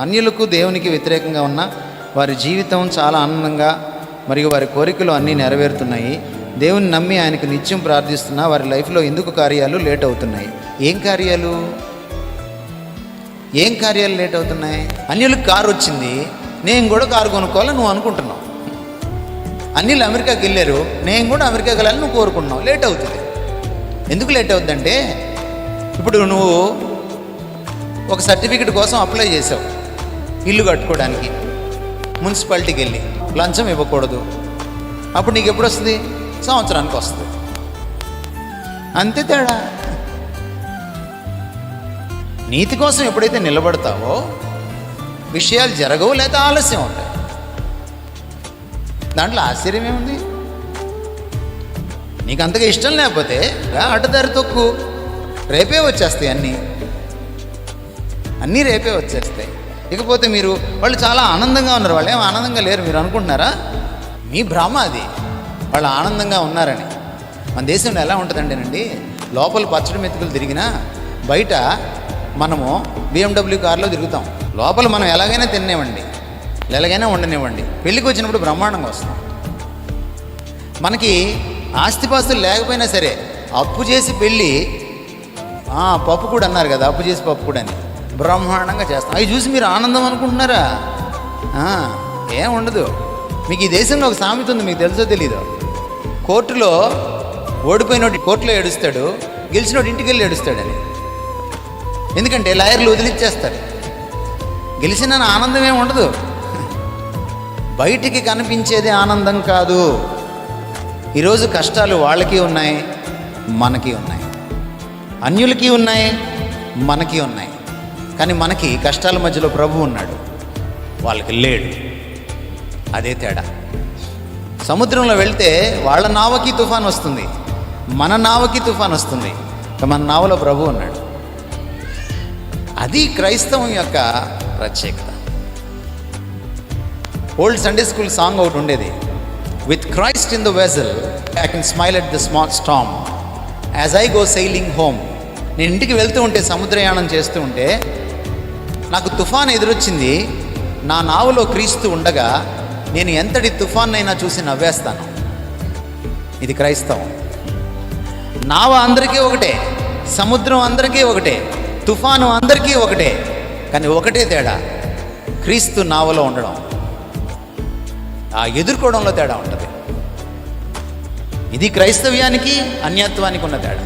అన్యులకు దేవునికి వ్యతిరేకంగా ఉన్న వారి జీవితం చాలా ఆనందంగా మరియు వారి కోరికలు అన్నీ నెరవేరుతున్నాయి. దేవుని నమ్మి ఆయనకు నిత్యం ప్రార్థిస్తున్నా వారి లైఫ్లో ఎందుకు కార్యాలు లేట్ అవుతున్నాయి? ఏం కార్యాలు? ఏం కార్యాలు లేట్ అవుతున్నాయి? అన్యులకు కారు వచ్చింది. నేను కూడా కారు కొనుక్కోవాలని నువ్వు అనుకుంటున్నావు. అన్యులు అమెరికాకి వెళ్ళారు. నేను కూడా అమెరికాకి వెళ్ళాలని నువ్వు కోరుకుంటున్నావు. లేట్ అవుతుంది. ఎందుకు లేట్ అవుతుందంటే ఇప్పుడు నువ్వు ఒక సర్టిఫికెట్ కోసం అప్లై చేసావు. ఇల్లు కట్టుకోవడానికి. మున్సిపాలిటీకి వెళ్ళి లంచం ఇవ్వకూడదు. అప్పుడు నీకు ఎప్పుడు వస్తుంది? సంవత్సరానికి వస్తుంది. అంతే తేడా. నీతి కోసం ఎప్పుడైతే నిలబడతావో విషయాలు జరగవు లేదా ఆలస్యం ఉంటాయి దాంట్లో ఆశ్చర్యం ఏముంది? నీకు అంతగా ఇష్టం లేకపోతే అడ్డదారి తొక్కు. రేపే వచ్చేస్తాయి అన్నీ. అన్నీ రేపే వచ్చేస్తాయి. ఇకపోతే మీరు వాళ్ళు చాలా ఆనందంగా ఉన్నారు. వాళ్ళు ఏం ఆనందంగా లేరు మీరు అనుకుంటున్నారా? మీ భ్రమ అది. వాళ్ళు ఆనందంగా ఉన్నారని. మన దేశంలో ఎలా ఉంటుందంటేనండి లోపల పచ్చడి మెతుకులు తిరిగినా బయట మనము బిఎండబ్ల్యూ కార్లో తిరుగుతాం. లోపల మనం ఎలాగైనా తినేవండి ఎలాగైనా ఉండనివ్వండి. పెళ్ళికి వచ్చినప్పుడు బ్రహ్మాండంగా వస్తాం. మనకి ఆస్తిపాస్తులు లేకపోయినా సరే అప్పు చేసి పెళ్ళి పప్పు కూడా అన్నారు కదా అప్పు చేసి పప్పు కూడా అని బ్రహ్మాండంగా చేస్తాం. అవి చూసి మీరు ఆనందం అనుకుంటున్నారా? ఏం ఉండదు. మీకు ఈ దేశంలో ఒక సామెత ఉంది మీకు తెలుసో తెలీదు? కోర్టులో ఓడిపోయినోటి కోర్టులో ఏడుస్తాడు గెలిచినోడు ఇంటికి వెళ్ళి ఏడుస్తాడని. ఎందుకంటే లాయర్లు వదిలిచ్చేస్తారు. గెలిచిన ఆనందం ఏమి ఉండదు. బయటికి కనిపించేది ఆనందం కాదు. ఈరోజు కష్టాలు వాళ్ళకి ఉన్నాయి మనకి ఉన్నాయి. అన్యులకి ఉన్నాయి మనకి ఉన్నాయి. కానీ మనకి కష్టాల మధ్యలో ప్రభు ఉన్నాడు. వాళ్ళకి లేడు. అదే తేడా. సముద్రంలో వెళ్తే వాళ్ళ నావకి తుఫాన్ వస్తుంది. మన నావకి తుఫాన్ వస్తుంది. మన నావలో ప్రభు ఉన్నాడు. అది క్రైస్తవం యొక్క ప్రత్యేకత. ఓల్డ్ సండే స్కూల్ సాంగ్ ఒకటి ఉండేది. With Christ in the vessel I can smile at the small storm as I go sailing home నేను ఇంటికి వెళ్తూ ఉంటే సముద్రయానం చేస్తూ ఉంటే నాకు తుఫాన్ ఎదురొచ్చింది. నా నావలో క్రీస్తు ఉండగా నేను ఎంతటి తుఫాన్నైనా చూసి నవ్వేస్తాను. ఇది క్రైస్తవం. నావ అందరికీ ఒకటే సముద్రం అందరికీ ఒకటే తుఫాను అందరికీ ఒకటే కానీ ఒకటే తేడా క్రీస్తు నావలో ఉండడం. ఆ ఎదుర్కోవడంలో తేడా ఉంటుంది. ఇది క్రైస్తవ్యానికి అన్యత్వానికి ఉన్న తేడా.